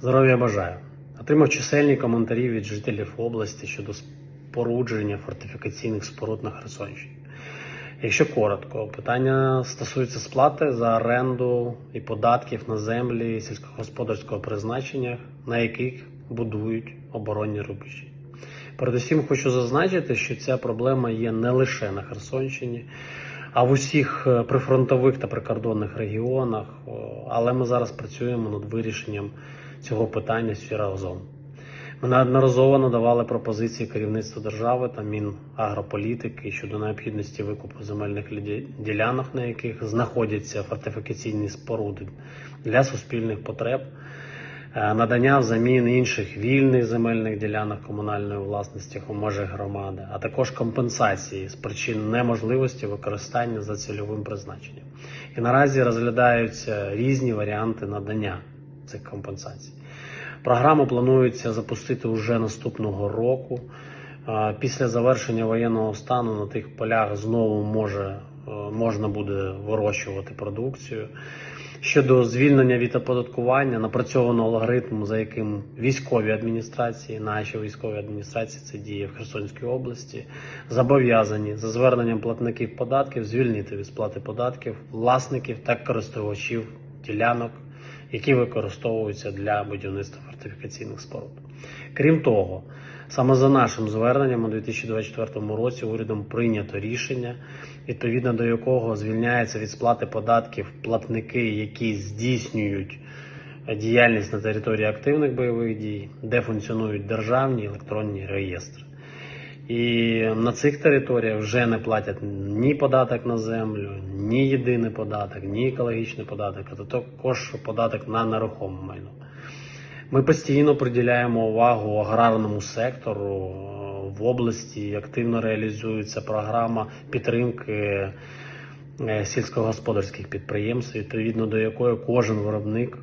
Здоров'я бажаю. Отримав чисельні коментарі від жителів області щодо спорудження фортифікаційних споруд на Херсонщині. Якщо коротко, питання стосується сплати за оренду і податків на землі сільськогосподарського призначення, на яких будують оборонні рубежі. Передусім хочу зазначити, що ця проблема є не лише на Херсонщині, а в усіх е, прифронтових та прикордонних регіонах. Але ми зараз працюємо над вирішенням цього питання всі разом. Ми неодноразово надавали пропозиції керівництву держави та Мінагрополітики щодо необхідності викупу земельних ділянок, на яких знаходяться фортифікаційні споруди для суспільних потреб, е, надання взамін інших вільних земельних ділянок комунальної власності межах громади, а також компенсації з причин неможливості використання за цільовим призначенням. І наразі розглядаються різні варіанти надання цих компенсацій. Програму планується запустити вже наступного року. Е, Після завершення воєнного стану на тих полях знову може, е, можна буде вирощувати продукцію. Щодо звільнення від оподаткування, напрацьовано алгоритм, за яким військові адміністрації, наші військові адміністрації, це діє в Херсонській області, зобов'язані за зверненням платників податків звільнити від сплати податків власників та користувачів ділянок, які використовуються для будівництва фортифікаційних споруд. Крім того, саме за нашим зверненням у 2024 році урядом прийнято рішення, відповідно до якого звільняється від сплати податків платники, які здійснюють діяльність на території активних бойових дій, де функціонують державні електронні реєстри. І на цих територіях вже не платять ні податок на землю, ні єдиний податок, ні екологічний податок, а також податок на нерухоме майно. Ми постійно приділяємо увагу аграрному сектору в області. Активно реалізується програма підтримки е, сільськогосподарських підприємств, відповідно до якої кожен виробник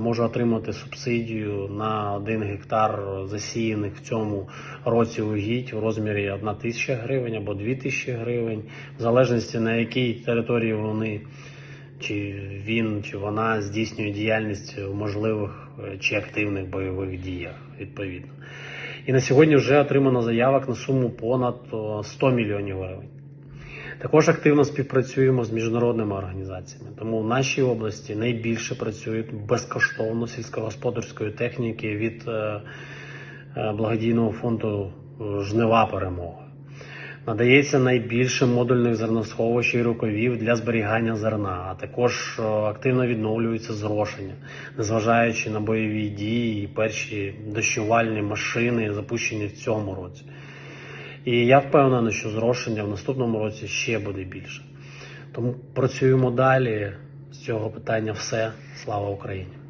може отримати субсидію на 1 гектар засіяних в цьому році угідь в розмірі 1 тисяча гривень або 2 тисячі гривень, в залежності на якій території вони чи він, чи вона здійснює діяльність у можливих е, чи активних бойових діях, відповідно. І на сьогодні вже отримано заявок на суму понад о, 100 мільйонів гривень. Також активно співпрацюємо з міжнародними організаціями, тому в нашій області найбільше працюють безкоштовно сільськогосподарської техніки від е, е, благодійного фонду е, Жнива перемоги. Надається найбільше модульних зерносховищ і рукавів для зберігання зерна, а також активно відновлюється зрошення, незважаючи на бойові дії і перші дощувальні машини, запущені в цьому році. І я впевнений, що зрошення в наступному році ще буде більше. Тому працюємо далі. З цього питання все. Слава Україні!